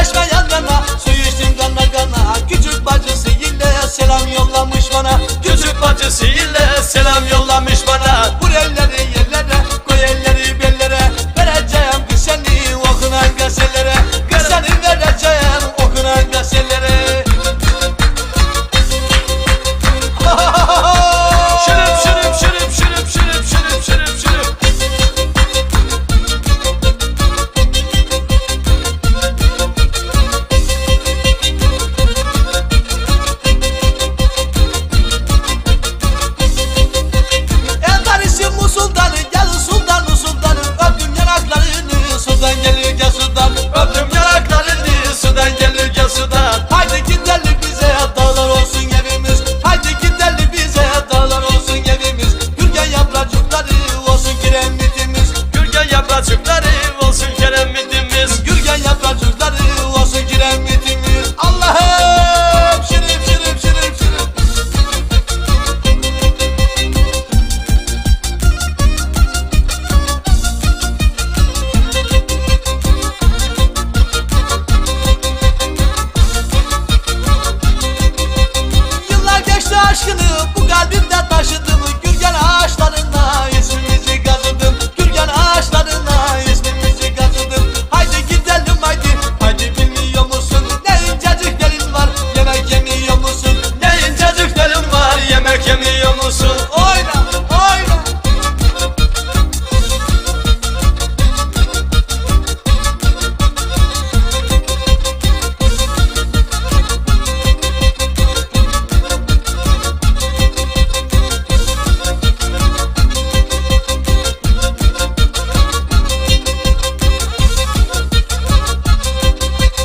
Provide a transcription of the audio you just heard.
Güneşme yan yana Su içtin kana kana Küçük bacısı ile selam yollamış bana. Küçük bacısı ile selam yollamış